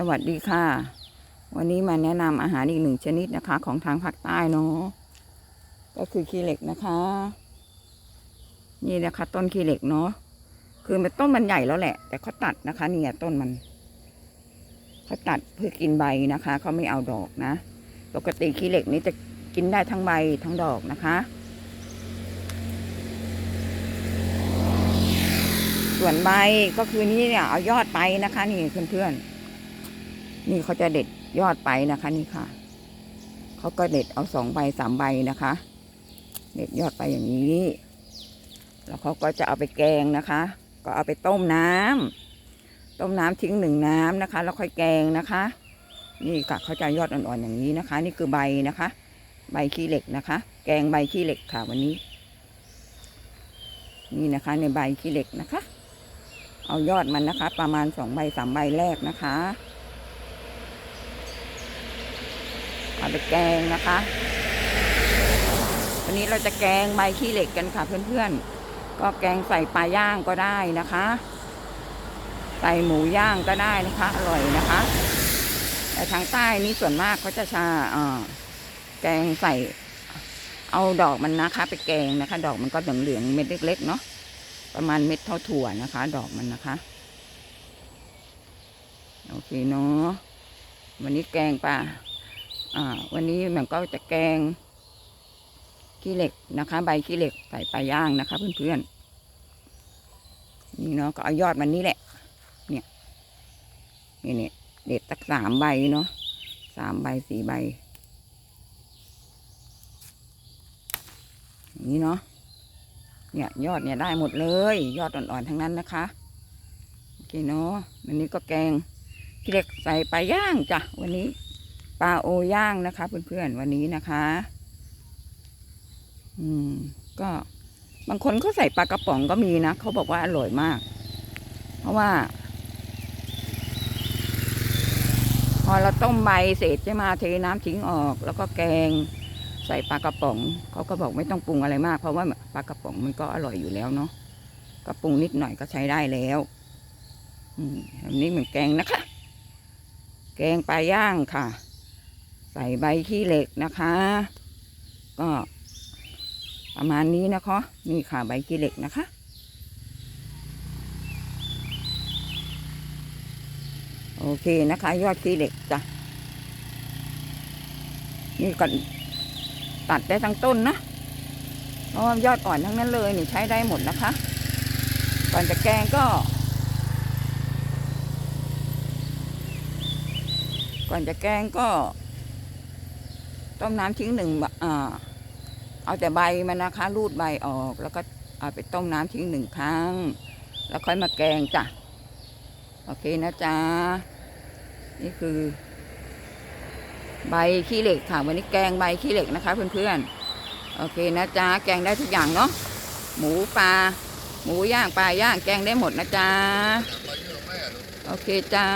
สวัสดีค่ะ วันนี้มาแนะนำอาหารอีกหนึ่งชนิดนะคะ ของทางภาคใต้เนาะก็คือขี้เหล็กนะคะ นี่นะคะ ต้นขี้เหล็กเนาะคือมันต้นมันใหญ่แล้วแหละ แต่เขาตัดนะคะเนี่ยต้นมันเขาตัดเพื่อกินใบนะคะเขาไม่เอาดอกนะ ปกติขี้เหล็กนี้จะกินได้ทั้งใบทั้งดอกนะคะ ส่วนใบก็คือนี่เนี่ยเอายอดไปนะคะ นี่เพื่อนๆ นี่เขาจะเด็ดยอดไปนะคะนี่ค่ะ เขาก็เด็ดเอาสองใบสามใบนะคะ เด็ดยอดไปอย่างนี้ แล้วเขาก็จะเอาไปแกงนะคะ ก็เอาไปต้มน้ำต้มน้ำทิ้งหนึ่งน้ำนะคะ แล้วค่อยแกงนะคะ นี่ค่ะเขาจะยอดอ่อนๆอย่างนี้นะคะ นี่คือใบนะคะ ใบขี้เหล็กนะคะ แกงใบขี้เหล็กค่ะวันนี้ นี่นะคะ ในใบขี้เหล็กนะคะ เอายอดมันนะคะ ประมาณสองใบสามใบแรกนะคะ เอาไปแกงนะคะ วันนี้เราจะแกงใบขี้เหล็กกันค่ะเพื่อนๆ ก็แกงใส่ปลาย่างก็ได้นะคะ ใส่หมูย่างก็ได้นะคะ อร่อยนะคะ แต่ทางใต้นี้ส่วนมากเขาจะชาอ่าแกงใส่เอาดอกมันนะคะ ไปแกงนะคะ ดอกมันก็เหลืองๆเม็ดเล็กๆเนาะประมาณเม็ดเท่าถั่วนะคะ ดอกมันนะคะโอเคเนาะวันนี้แกงปลา วันนี้มันก็จะแกงขี้เหล็กนะคะ ใบขี้เหล็กใส่ปลาย่างนะคะ เพื่อนๆนี่เนาะก็เอายอดมันนี่แหละ เนี่ยนี่เนี่ยเด็ดตักสามใบเนาะสามใบสี่ใบนี้เนาะเนี่ยยอดเนี่ยได้หมดเลย ยอดอ่อนๆทั้งนั้นนะคะโอเคเนาะวันนี้ก็แกงขี้เหล็กใส่ปลาย่างจ้ะวันนี้ ปลาโอย่างนะคะ เพื่อนๆวันนี้นะคะ อืม ก็บางคนเขาใส่ปลากระป๋องก็มีนะเขาบอกว่าอร่อยมาก เพราะว่า พอเราต้มใบเสร็จใช่ไหมเทน้ำทิ้งออก แล้วก็แกงใส่ปลากระป๋องเขาก็บอกไม่ต้องปรุงอะไรมาก เพราะว่าปลากระป๋องมันก็อร่อยอยู่แล้วเนาะก็ปรุงนิดหน่อยก็ใช้ได้แล้วอืมอันนี้เหมือนแกงนะคะ แกงปลาย่างค่ะ ใส่ใบขี้เหล็กนะคะ ก็ประมาณนี้นะคะนี่ค่ะใบขี้เหล็กนะคะ โอเคนะคะ ยอดขี้เหล็กจ้ะนี่ก่อนตัดได้ทั้งต้นนะเพราะว่ายอดอ่อนทั้งนั้นเลยนี่ใช้ได้หมดนะคะ ก่อนจะแกงก็ ก่อนจะแกงก็ ต้มน้ำทิ้งหนึ่งบะอ่าเอาแต่ใบมันนะคะ รูดใบออก แล้วก็เอาไปต้มน้ำทิ้งหนึ่งครั้ง แล้วค่อยมาแกงจ้ะ โอเคนะจ๊ะ นี่คือ ใบขี้เหล็กค่ะวันนี้แกงใบขี้เหล็กนะคะ เพื่อนๆ โอเคนะจ๊ะ แกงได้ทุกอย่างเนาะ หมูปลา หมูย่างปลาย่างแกงได้หมดนะจ๊ะ โอเคจ้า